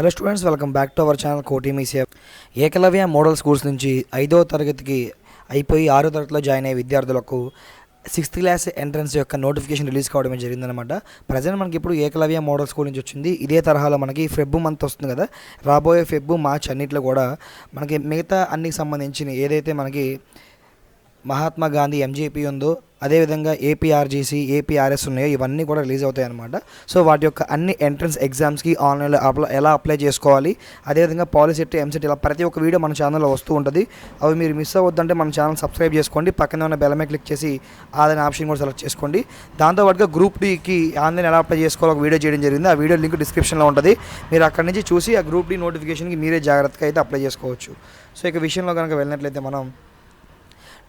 Hello students welcome back to our channel కోటి మీసియా Eklavya model schools నుంచి ఐదో తరగతికి అయిపోయి ఆరో తరగతిలో జాయిన్ అయ్యే విద్యార్థులకు సిక్స్త్ క్లాస్ ఎంట్రన్స్ యొక్క నోటిఫికేషన్ రిలీజ్ కావడమే జరిగిందనమాట ప్రజెంట్ మనకి ఇప్పుడు ఏకలవ్య మోడల్ స్కూల్ నుంచి వచ్చింది. ఇదే తరహాలో మనకి ఫెబ్ మంత్ వస్తుంది కదా. రాబోయే ఫెబ్ మార్చ్ అన్నింటిలో కూడా మనకి మిగతా అన్నికి సంబంధించిన ఏదైతే మనకి మహాత్మా గాంధీ ఎంజేపీ ఉందో అదేవిధంగా ఏపీఆర్జీసీ ఏపీఆర్ఎస్ ఉన్నాయో ఇవన్నీ కూడా రిలీజ్ అవుతాయి అనమాట సో వాటి యొక్క అన్ని ఎంట్రన్స్ ఎగ్జామ్స్కి ఆన్లైన్లో అప్లై ఎలా అప్లై చేసుకోవాలి అదేవిధంగా పాలిసెట్ ఎంసెట్ ఇలా ప్రతి ఒక్క వీడియో మన ఛానల్లో వస్తూ ఉంటుంది. అవి మీరు మిస్ అవ్వద్దంటే మన ఛానల్ సబ్స్క్రైబ్ చేసుకోండి. పక్కన ఉన్న బెల్లమే క్లిక్ చేసి ఆదాని ఆప్షన్ కూడా సెలెక్ట్ చేసుకోండి. దాంతోపాటుగా గ్రూప్ డీకి ఆన్లైన్ ఎలా అప్లై చేసుకోవాలో ఒక వీడియో చేయడం జరిగింది. ఆ వీడియో లింక్ డిస్క్రిప్షన్లో ఉంటుంది. మీరు అక్కడి నుంచి చూసి ఆ గ్రూప్ డి నోటిఫికేషన్కి మీరే జాగ్రత్తగా అయితే అప్లై చేసుకోవచ్చు. సో ఇక విషయంలో కనుక వెళ్ళినట్లయితే మనం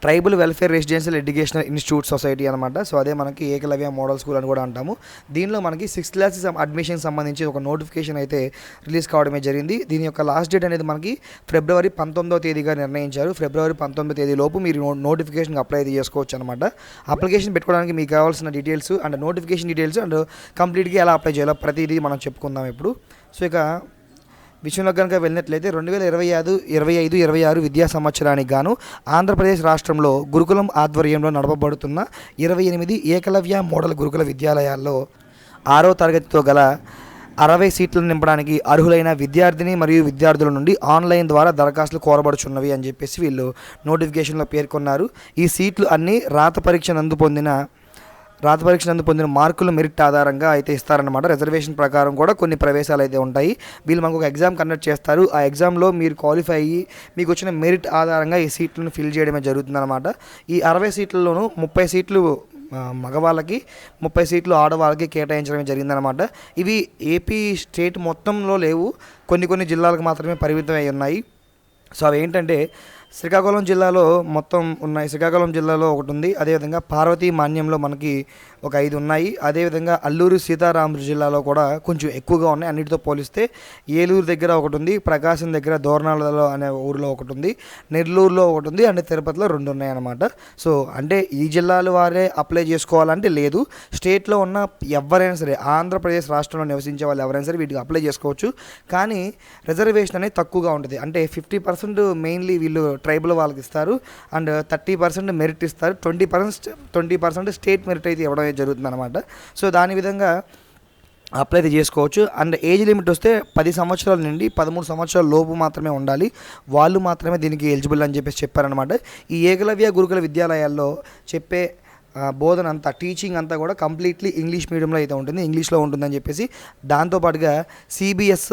tribal welfare residential educational institute society అనమాట సో అదే మనకి ఏకలవ్య మోడల్ స్కూల్ అని కూడా అంటాము. దీనిలో మనకి సిక్స్త్ క్లాస్ అడ్మిషన్ సంబంధించి ఒక నోటిఫికేషన్ అయితే రిలీజ్ కావడమే జరిగింది. దీని యొక్క లాస్ట్ డేట్ అనేది మనకి ఫిబ్రవరి పంతొమ్మిదో తేదీగా నిర్ణయించారు. ఫిబ్రవరి పంతొమ్మిదో తేదీ లోపు మీరు నోటిఫికేషన్ అప్లై అయితే చేసుకోవచ్చు అనమాట అప్లికేషన్ పెట్టుకోవడానికి మీకు కావాల్సిన details and notification details and కంప్లీట్గా ఎలా అప్లై చేయాలో ప్రతిదీ మనం చెప్పుకుందాం ఇప్పుడు. సో ఇక విషయంలో కనుక వెళ్ళినట్లయితే రెండు వేల ఇరవై ఐదు ఇరవై ఐదు ఇరవై ఆరు విద్యా సంవత్సరానికి గాను ఆంధ్రప్రదేశ్ రాష్ట్రంలో గురుకులం ఆధ్వర్యంలో నడపబడుతున్న ఇరవై ఎనిమిది ఏకలవ్య మోడల్ గురుకుల విద్యాలయాల్లో ఆరో తరగతితో గల అరవై సీట్లను నింపడానికి అర్హులైన విద్యార్థిని మరియు విద్యార్థుల నుండి ఆన్లైన్ ద్వారా దరఖాస్తులు కోరబడుచున్నవి అని చెప్పేసి వీళ్ళు నోటిఫికేషన్లో పేర్కొన్నారు. ఈ సీట్లు అన్నీ రాత పరీక్ష నందు పొందిన రాత పరీక్ష నందు పొందిన మార్కులు మెరిట్ ఆధారంగా అయితే ఇస్తారనమాట రిజర్వేషన్ ప్రకారం కూడా కొన్ని ప్రవేశాలు అయితే ఉంటాయి. వీళ్ళు మనకు ఒక ఎగ్జామ్ కండక్ట్ చేస్తారు. ఆ ఎగ్జామ్లో మీరు క్వాలిఫై అయ్యి మీకు వచ్చిన మెరిట్ ఆధారంగా ఈ సీట్లను ఫిల్ చేయడమే జరుగుతుందన్నమాట. ఈ అరవై సీట్లలోనూ ముప్పై సీట్లు మగవాళ్ళకి ముప్పై సీట్లు ఆడవాళ్ళకి కేటాయించడం జరిగిందనమాట ఇవి ఏపీ స్టేట్ మొత్తంలో లేవు. కొన్ని కొన్ని జిల్లాలకు మాత్రమే పరిమితం ఉన్నాయి. సో అవి ఏంటంటే శ్రీకాకుళం జిల్లాలో మొత్తం ఉన్నాయి శ్రీకాకుళం జిల్లాలో ఒకటి ఉంది అదేవిధంగా పార్వతీ మాన్యంలో మనకి ఒక ఐదు ఉన్నాయి. అదేవిధంగా అల్లూరు సీతారామరాజు జిల్లాలో కూడా కొంచెం ఎక్కువగా ఉన్నాయి. అన్నిటితో పోలిస్తే ఏలూరు దగ్గర ఒకటి ఉంది ప్రకాశం దగ్గర దోర్నాలలో అనే ఊరిలో ఒకటి ఉంది నెల్లూరులో ఒకటి ఉంది అండ్ తిరుపతిలో రెండు ఉన్నాయి అన్నమాట. సో అంటే ఈ జిల్లాల వారే అప్లై చేసుకోవాలంటే లేదు. స్టేట్లో ఉన్న ఎవరైనా సరే ఆంధ్రప్రదేశ్ రాష్ట్రంలో నివసించే వాళ్ళు ఎవరైనా సరే వీటికి అప్లై చేసుకోవచ్చు. కానీ రిజర్వేషన్ అనేది తక్కువగా ఉంటుంది. అంటే ఫిఫ్టీ పర్సెంట్ మెయిన్లీ వీళ్ళు ట్రైబల్ వాళ్ళకి ఇస్తారు. అండ్ థర్టీ పర్సెంట్ మెరిట్ ఇస్తారు. Twenty percent twenty percent state merit అయితే ఇవ్వడం జరుగుతుంది అనమాట సో దాని విధంగా అప్లై అయితే చేసుకోవచ్చు. అండ్ ఏజ్ లిమిట్ వస్తే పది సంవత్సరాల నుండి పదమూడు సంవత్సరాల లోపు మాత్రమే ఉండాలి. వాళ్ళు మాత్రమే దీనికి ఎలిజిబుల్ అని చెప్పేసి చెప్పారనమాట ఈ ఏకలవ్య గురుకుల విద్యాలయాల్లో చెప్పే బోధన అంతా టీచింగ్ అంతా కూడా కంప్లీట్లీ ఇంగ్లీష్ మీడియంలో అయితే ఉంటుంది ఇంగ్లీష్లో ఉంటుందని చెప్పేసి దాంతోపాటుగా సిబిఎస్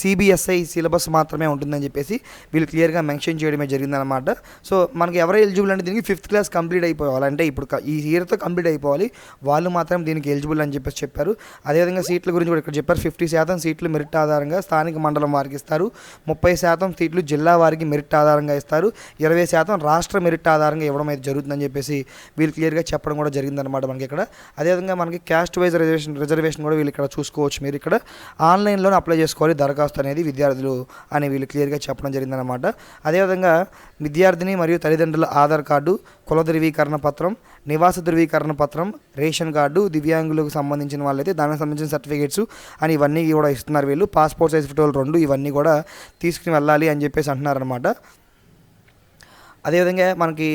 సిబిఎస్ఐ సిలబస్ మాత్రమే ఉంటుందని చెప్పేసి వీళ్ళు క్లియర్గా మెన్షన్ చేయడమే జరిగిందనమాట సో మనకి ఎవరు ఎలిజిబుల్ అంటే దీనికి ఫిఫ్త్ క్లాస్ కంప్లీట్ అయిపోవాలి. అంటే ఇప్పుడు ఈ ఇయర్తో కంప్లీట్ అయిపోవాలి. వాళ్ళు మాత్రం దీనికి ఎలిజిబుల్ అని చెప్పేసి చెప్పారు. అదేవిధంగా సీట్ల గురించి కూడా ఇక్కడ చెప్పారు. ఫిఫ్టీ శాతం సీట్లు మెరిట్ ఆధారంగా స్థానిక మండలం వారికి ఇస్తారు. ముప్పై శాతం సీట్లు జిల్లా వారికి మెరిట్ ఆధారంగా ఇస్తారు. ఇరవై శాతం రాష్ట్ర మెరిట్ ఆధారంగా ఇవ్వడం అయితే జరుగుతుందని చెప్పేసి వీళ్ళు క్లియర్గా చెప్పడం కూడా జరిగిందనమాట మనకి ఇక్కడ. అదేవిధంగా మనకి క్యాస్ట్ వైజ్ రిజర్వేషన్ రిజర్వేషన్ కూడా వీళ్ళు ఇక్కడ చూసుకోవచ్చు మీరు ఇక్కడ. ఆన్లైన్లోనే అప్లై చేసుకోవాలి దరఖాస్తు అనేది విద్యార్థులు అని వీళ్ళు క్లియర్గా చెప్పడం జరిగిందనమాట అదేవిధంగా విద్యార్థిని మరియు తల్లిదండ్రుల ఆధార్ కార్డు కుల ధృవీకరణ పత్రం నివాస ధృవీకరణ పత్రం రేషన్ కార్డు దివ్యాంగులకు సంబంధించిన వాళ్ళైతే దానికి సంబంధించిన సర్టిఫికేట్స్ అని ఇవన్నీ కూడా ఇస్తున్నారు వీళ్ళు. పాస్పోర్ట్ సైజ్ ఫోటోలు రెండు ఇవన్నీ కూడా తీసుకుని వెళ్ళాలి అని చెప్పేసి అంటున్నారనమాట అదేవిధంగా మనకి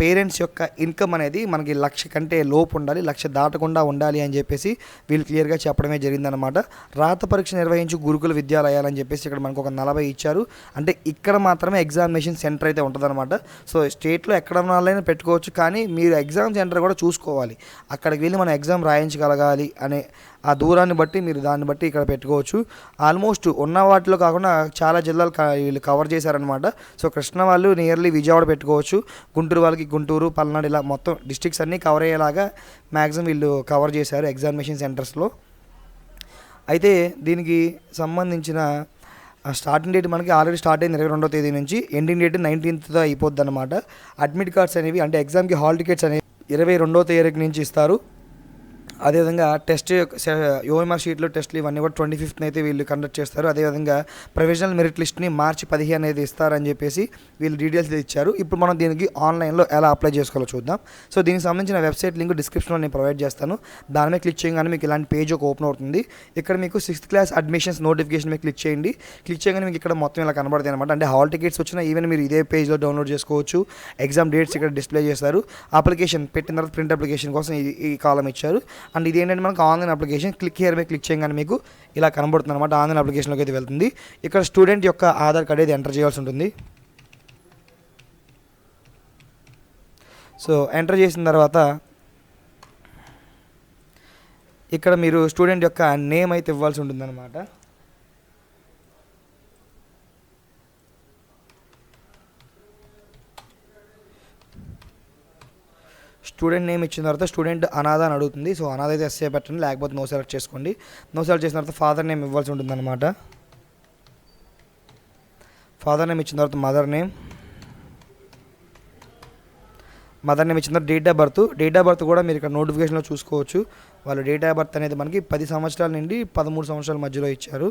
పేరెంట్స్ యొక్క ఇన్కమ్ అనేది మనకి లక్ష కంటే లోపు ఉండాలి లక్ష దాటకుండా ఉండాలి అని చెప్పేసి వీళ్ళు క్లియర్గా చెప్పడమే జరిగిందనమాట రాత పరీక్ష నిర్వహించి గురుకుల విద్యాలయాలు అని చెప్పేసి ఇక్కడ మనకు ఒక నలభై ఇచ్చారు. అంటే ఇక్కడ మాత్రమే ఎగ్జామినేషన్ సెంటర్ అయితే ఉంటుందన్నమాట. సో స్టేట్లో ఎక్కడ వాళ్ళైనా పెట్టుకోవచ్చు కానీ మీరు ఎగ్జామ్ సెంటర్ కూడా చూసుకోవాలి. అక్కడికి వెళ్ళి మనం ఎగ్జామ్ రాయించగలగాలి అనే ఆ దూరాన్ని బట్టి మీరు దాన్ని బట్టి ఇక్కడ పెట్టుకోవచ్చు. ఆల్మోస్ట్ ఉన్న వాటిలో కాకుండా చాలా జిల్లాలు వీళ్ళు కవర్ చేశారనమాట సో కృష్ణ వాళ్ళు నియర్లీ విజయవాడ పెట్టుకోవచ్చు. గుంటూరు వాళ్ళకి గుంటూరు పల్నాడు ఇలా మొత్తం డిస్ట్రిక్ట్స్ అన్నీ కవర్ అయ్యేలాగా మ్యాక్సిమం వీళ్ళు కవర్ చేశారు ఎగ్జామినేషన్ సెంటర్స్లో అయితే దీనికి సంబంధించిన స్టార్టింగ్ డేట్ మనకి ఆల్రెడీ స్టార్ట్ అయింది ఇరవై రెండో తేదీ నుంచి. ఎండింగ్ డేట్ నైన్టీన్త్తో అయిపోద్ది అనమాట అడ్మిట్ కార్డ్స్ అనేవి అంటే ఎగ్జామ్కి హాల్ టికెట్స్ అనేవి ఇరవై రెండో తేదీ నుంచి ఇస్తారు. అదేవిధంగా టెస్ట్ యోఎంఆర్ షీట్లో టెస్ట్లు ఇవన్నీ కూడా ట్వంటీ ఫిఫ్త్న అయితే వీళ్ళు కండక్ట్ చేస్తారు. అదేవిధంగా ప్రొవిజనల్ మెరిట్ లిస్ట్ని మార్చి పదిహేను అనేది ఇస్తారని చెప్పేసి వీళ్ళు డీటెయిల్స్ ఇచ్చారు. ఇప్పుడు మనం దీనికి ఆన్లైన్లో ఎలా అప్లై చేసుకోవాలో చూద్దాం. సో దీనికి సంబంధించిన వెబ్సైట్ లింక్ డిస్క్రిప్షన్లో నేను ప్రొవైడ్ చేస్తాను. దాని మీద క్లిక్ చేయగానే మీకు ఇలాంటి పేజ్ ఒక ఓపెన్ అవుతుంది. ఇక్కడ మీకు సిక్స్త్ క్లాస్ అడ్మిషన్స్ నోటిఫికేషన్ మీద క్లిక్ చేయండి. క్లిక్ చేయగానే మీకు ఇక్కడ మొత్తం ఇలా కనబడతాయి అనమాట అంటే హాల్ టికెట్స్ వచ్చినా ఈవెన్ మీరు ఇదే పేజ్లో డౌన్లోడ్ చేసుకోవచ్చు. ఎగ్జామ్ డేట్స్ ఇక్కడ డిస్ప్లే చేస్తారు అప్లికేషన్ పెట్టిన తర్వాత ప్రింట్ అప్లికేషన్ కోసం ఈ కాలం ఇచ్చారు. అండ్ ఇది ఏంటంటే మనకు ఆన్లైన్ అప్లికేషన్ క్లిక్ హియర్ మీద క్లిక్ చేయగానే మీకు ఇలా కనబడుతుంది అనమాట ఆన్లైన్ అప్లికేషన్లోకి అయితే వెళ్తుంది. ఇక్కడ స్టూడెంట్ యొక్క ఆధార్ కార్డ్ అయితే ఎంటర్ చేయాల్సి ఉంటుంది. సో ఎంటర్ చేసిన తర్వాత ఇక్కడ మీరు స్టూడెంట్ యొక్క నేమ్ అయితే ఇవ్వాల్సి ఉంటుందన్నమాట. స్టూడెంట్ నేమ్ ఇచ్చిన తర్వాత స్టూడెంట్ అనాథ అని అడుగుతుంది. సో అనాథ అయితే ఎస్ఏ పెట్టండి లేకపోతే నో సెలెక్ట్ చేసుకోండి. నో సెలెక్ట్ చేసిన తర్వాత ఫాదర్ నేమ్ ఇవ్వాల్సి ఉంటుందన్నమాట. ఫాదర్ నేమ్ ఇచ్చిన తర్వాత మదర్ నేమ్. మదర్ నేమ్ ఇచ్చిన తర్వాత date of birth. Date of birth కూడా మీరు ఇక్కడ నోటిఫికేషన్లో చూసుకోవచ్చు. వాళ్ళు డేట్ ఆఫ్ బర్త్ అనేది మనకి పది సంవత్సరాల నుండి పదమూడు సంవత్సరాల మధ్యలో ఇచ్చారు.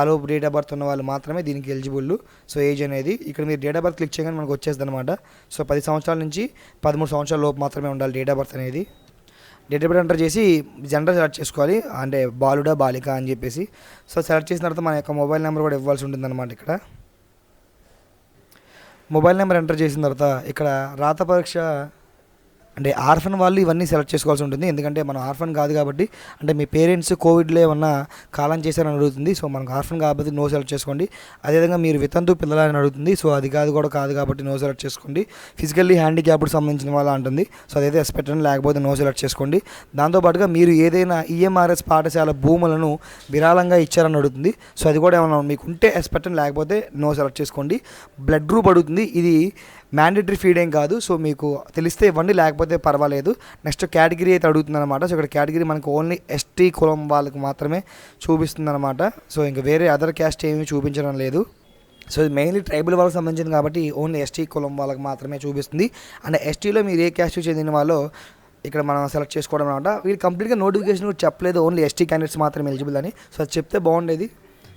ఆలోపు డేట్ ఆఫ్ బర్త్ ఉన్న వాళ్ళు మాత్రమే దీనికి ఎలిజిబుల్ సో ఏజ్ అనేది ఇక్కడ మీరు డేట్ ఆఫ్ బర్త్ క్లిక్ చేయగానే మనకు వచ్చేస్తుంది అనమాట సో పది సంవత్సరాల నుంచి పదమూడు సంవత్సరాల లోపు మాత్రమే ఉండాలి డేట్ ఆఫ్ బర్త్ అనేది. డేట్ ఆఫ్ బర్త్ ఎంటర్ చేసి జెండర్ సెలెక్ట్ చేసుకోవాలి. అంటే బాలుడా బాలిక అని చెప్పేసి. సో సెలెక్ట్ చేసిన తర్వాత మన యొక్క మొబైల్ నెంబర్ కూడా ఇవ్వాల్సి ఉంటుందన్నమాట ఇక్కడ. మొబైల్ నెంబర్ ఎంటర్ చేసిన తర్వాత ఇక్కడ రాత పరీక్ష అంటే ఆర్ఫన్ వాళ్ళు ఇవన్నీ సెలెక్ట్ చేసుకోవాల్సి ఉంటుంది. ఎందుకంటే మనం ఆర్ఫన్ కాదు కాబట్టి అంటే మీ పేరెంట్స్ కోవిడ్లో ఏమన్నా కాలం చేశారని అడుగుతుంది. సో మనకు ఆర్ఫన్ కాబట్టి నో సెలెక్ట్ చేసుకోండి. అదేవిధంగా మీరు వితంతు పిల్లలని అడుగుతుంది. సో అది కాదు కూడా కాదు కాబట్టి నో సెలెక్ట్ చేసుకోండి. ఫిజికల్లీ హ్యాండిక్యాప్డ్ సంబంధించిన వాళ్ళ అంటుంది. సో అదైతే ఎస్ పెట్టండి లేకపోతే నో సెలెక్ట్ చేసుకోండి. దాంతోపాటుగా మీరు ఏదైనా ఈఎంఆర్ఎస్ పాఠశాల భూములను విరాళంగా ఇచ్చారని అడుగుతుంది. సో అది కూడా ఏమైనా మీకు ఉంటే ఎస్ పెట్టండి లేకపోతే నో సెలెక్ట్ చేసుకోండి. బ్లడ్ గ్రూప్ అడుగుతుంది. ఇది మ్యాండేటరీ ఫీడ్ ఏం కాదు. సో మీకు తెలిస్తే ఇవ్వండి లేకపోతే పర్వాలేదు. నెక్స్ట్ కేటగిరీ అయితే అడుగుతుంది అనమాట సో ఇక్కడ కేటగిరీ మనకు ఓన్లీ ఎస్టీ కులం వాళ్ళకి మాత్రమే చూపిస్తుంది అనమాట సో ఇంకా వేరే అదర్ క్యాస్ట్ ఏమీ చూపించడం లేదు. సో ఇది మెయిన్లీ ట్రైబల్ వాళ్ళకి సంబంధించింది కాబట్టి ఓన్లీ ఎస్టీ కులం వాళ్ళకి మాత్రమే చూపిస్తుంది. అండ్ ఎస్టీలో మీరు ఏ క్యాస్ట్ చెందిన వాళ్ళో ఇక్కడ మనం సెలెక్ట్ చేసుకోవడం అనమాట వీళ్ళు కంప్లీట్గా నోటిఫికేషన్ కూడా చెప్పలేదు. ఓన్లీ ఎస్టీ క్యాండిడేట్స్ మాత్రమే ఎలిజిబుల్ అని. సో అది చెప్తే బాగుండేది.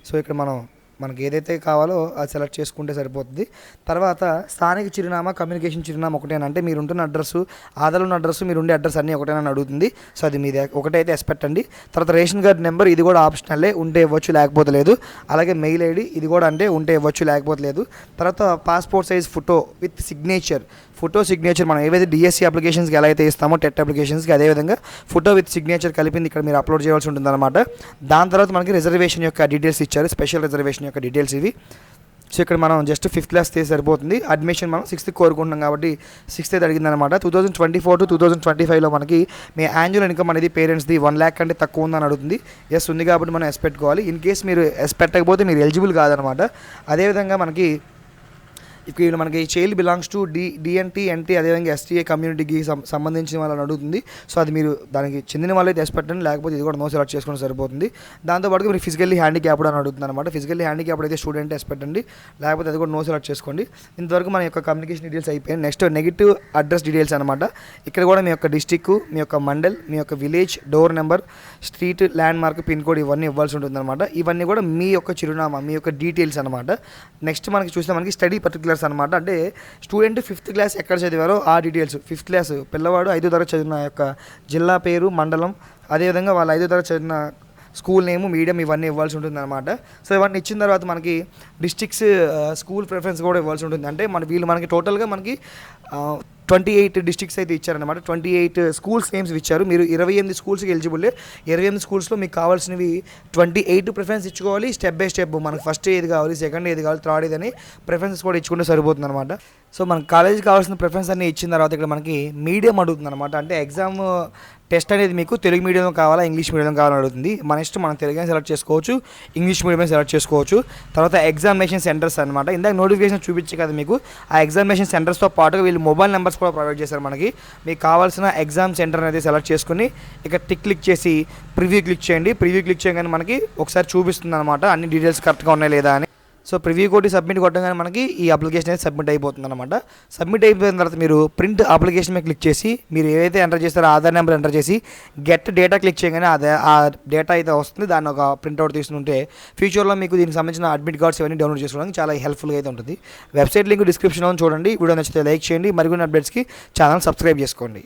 సో ఇక్కడ మనం మనకి ఏదైతే కావాలో అది సెలెక్ట్ చేసుకుంటే సరిపోతుంది. తర్వాత స్థానిక చిరునామా కమ్యూనికేషన్ చిరునామా ఒకటేనా? అంటే మీరు ఉంటున్న అడ్రస్ ఆధార్ ఉన్న అడ్రస్ మీరు ఉండే అడ్రస్ అన్నీ ఒకటేనా అడుగుతుంది. సో అది మీది. ఒకటైతే ఎక్స్పెక్ట్ అండి. తర్వాత రేషన్ కార్డ్ నెంబర్ ఇది కూడా ఆప్షనలే. ఉంటే ఇవ్వచ్చు లేకపోతే లేదు. అలాగే మెయిల్ ఐడి ఇది కూడా అంటే ఉంటే ఇవ్వచ్చు లేకపోతే లేదు. తర్వాత passport size photo with signature photo signature మనం ఏవైతే డిఎస్సి అప్లికేషన్స్కి ఎలా అయితే ఇస్తామో టెట్ అప్లికేషన్స్కి అదేవిధంగా ఫోటో విత్ సిగ్నేచర్ కలిపింది ఇక్కడ మీరు అప్లోడ్ చేయాల్సి ఉంటుందన్నమాట. దాని తర్వాత మనకి రిజర్వేషన్ యొక్క డీటెయిల్స్ ఇచ్చారు. స్పెషల్ రిజర్వేషన్ యొక్క డీటెయిల్స్ ఇవి. సో ఇక్కడ మనం జస్ట్ ఫిఫ్త్ క్లాస్ తీసి సరిపోతుంది. అడ్మిషన్ మనం సిక్స్త్ కోరుకుంటున్నాం కాబట్టి సిక్స్త్ అయితే అడిగిందనమాట two thousand twenty four to two thousand twenty ఫైవ్లో మనకి మీ యాన్యువల్ ఇన్కమ్ అనేది పేరెంట్స్ది వన్ ల్యాక్ కంటే తక్కువ ఉందని అడుగుతుంది. ఎస్ ఉంది కాబట్టి మనం ఎస్ పెట్టుకోవాలి ఇన్ కేస్ మీరు ఎస్ పెట్టకపోతే మీరు ఎలిజిబుల్ కాదనమాట అదేవిధంగా మనకి ఇక్కడ మనకి child belongs to D DNT NT అదేవిధంగా ఎస్టీఏ కమ్యూనిటీకి సంబంధించిన వాళ్ళని అడుగుతుంది. సో అది మీరు దానికి చెందిన వాళ్ళైతే ఎస్ పెట్టండి లేకపోతే ఇది కూడా నో సెలెక్ట్ చేసుకుని సరిపోతుంది. దాంతోపాటు మీరు ఫిజికల్లీ హ్యాండిక్యాప్డ్ అని అడుగుతుంది అనమాట ఫిజికల్లీ హ్యాండిక్యాప్డ్ అయితే స్టూడెంట్ ఎస్ పెట్టండి లేకపోతే అది కూడా నో సెలెక్ట్ చేసుకోండి. ఇంతవరకు మన యొక్క కమ్యూనికేషన్ డీటెయిల్స్ అయిపోయాయి నెక్స్ట్ నెగిటివ్ అడ్రస్ డీటెయిల్స్ అనమాట ఇక్కడ కూడా మీ యొక్క డిస్టిక్ మీ యొక్క మండల్ మీ యొక్క village door number street landmark pin code ఇవన్నీ ఇవ్వాల్సి ఉంటుంది అనమాట ఇవన్నీ కూడా మీ యొక్క చిరునామా మీ యొక్క డీటెయిల్స్ అనమాట నెక్స్ట్ మనకి చూస్తే మనకి స్టడీ పర్టికులర్స్ అనమాట అంటే స్టూడెంట్ ఫిఫ్త్ క్లాస్ ఎక్కడ చదివారో ఆ డీటెయిల్స్. ఫిఫ్త్ క్లాస్ పిల్లవాడు ఐదో తరగతి చదివిన యొక్క జిల్లా పేరు మండలం అదేవిధంగా వాళ్ళు ఐదో తరగతి చదివిన స్కూల్ నేమ్ మీడియం ఇవన్నీ ఇవ్వాల్సి ఉంటుంది అనమాట సో ఇవన్నీ ఇచ్చిన తర్వాత మనకి డిస్ట్రిక్ట్స్ స్కూల్ ప్రిఫరెన్స్ కూడా ఇవ్వాల్సి ఉంటుంది. అంటే మన వీళ్ళు మనకి టోటల్గా మనకి ట్వంటీ ఎయిట్ డిస్ట్రిక్ట్స్ అయితే ఇచ్చారనమాట ట్వంటీ ఎయిట్ స్కూల్స్ నేమ్స్ ఇచ్చారు. మీరు ఇరవై ఎనిమిది స్కూల్స్కి ఎలిజిబుల్ ఇరవై ఎనిమిది స్కూల్స్లో మీకు కావాల్సినవి ట్వంటీ ఎయిట్ ప్రిఫరెన్స్ ఇచ్చుకోవాలి. స్టెప్ బై స్టెప్ మనకు ఫస్ట్ ఏది కావాలి సెకండ్ ఏది కావాలి థర్డ్ ఏది అని ప్రిఫరెన్సెస్ కూడా ఇచ్చుకుంటే సరిపోతుంది అనమాట సో మనకి కాలేజీకి కావాల్సిన ప్రిఫరెన్స్ అన్ని ఇచ్చిన తర్వాత ఇక్కడ మనకి మీడియం అడుగుతుంది అనమాట అంటే ఎగ్జామ్ టెస్ట్ uh, అనేది మీకు తెలుగు మీడియం కావాలా ఇంగ్లీష్ మీడియం కావాలని అడుగుతుంది. మన ఇష్టం మనం తెలుగు సెలెక్ట్ చేసుకోవచ్చు ఇంగ్లీష్ మీడియం సెలెక్ట్ చేసుకోవచ్చు. తర్వాత ఎగ్జామినేషన్ సెంటర్స్ అనమాట ఇందాక నోటిఫికేషన్ చూపించే కదా మీకు ఆ ఎగ్జామినేషన్ సెంటర్స్తో పాటుగా వీళ్ళు మొబైల్ నెంబర్స్ కూడా ప్రొవైడ్ చేశారు మనకి. మీకు కావాల్సిన ఎగ్జామ్ సెంటర్ అనేది సెలెక్ట్ చేసుకుని ఇక టిక్ క్లిక్ చేసి ప్రివ్యూ క్లిక్ చేయండి. ప్రివ్యూ క్లిక్ చేయగానే మనకి ఒకసారి చూపిస్తుంది అనమాట అన్ని డీటెయిల్స్ కరెక్ట్గా ఉన్నాయి లేదా అని. సో ప్రివ్యూ కోటి సబ్మిట్ కొట్టగానే మనకి ఈ అప్లికేషన్ అనేది సబ్మిట్ అయిపోతుంది అనమాట సబ్మిట్ అయిపోయిన తర్వాత మీరు ప్రింట్ అప్లికేషన్ మీద క్లిక్ చేసి మీరు ఏదైతే ఎంటర్ చేస్తారో ఆధార్ నెంబర్ ఎంటర్ చేసి గెట్ డేటా క్లిక్ చేయగానే అదే ఆ డేటా అయితే వస్తుంది. దాన్ని ఒక ప్రింట్అవుట్ తీసుకుంటే ఫ్యూచర్లో మీకు దీనికి సంబంధించిన అడ్మిట్ కార్డ్స్ ఇవన్నీ డౌన్లోడ్ చేసుకోవడానికి చాలా హెల్ప్ఫుల్గా అయితే ఉంటుంది. వెబ్సైట్ లింక్ డిస్క్రిప్షన్లో చూడండి. వీడియో నచ్చితే లైక్ చేయండి. మరికొన్ని అప్డేట్స్కి ఛానల్ సబ్స్క్రైబ్ చేసుకోండి.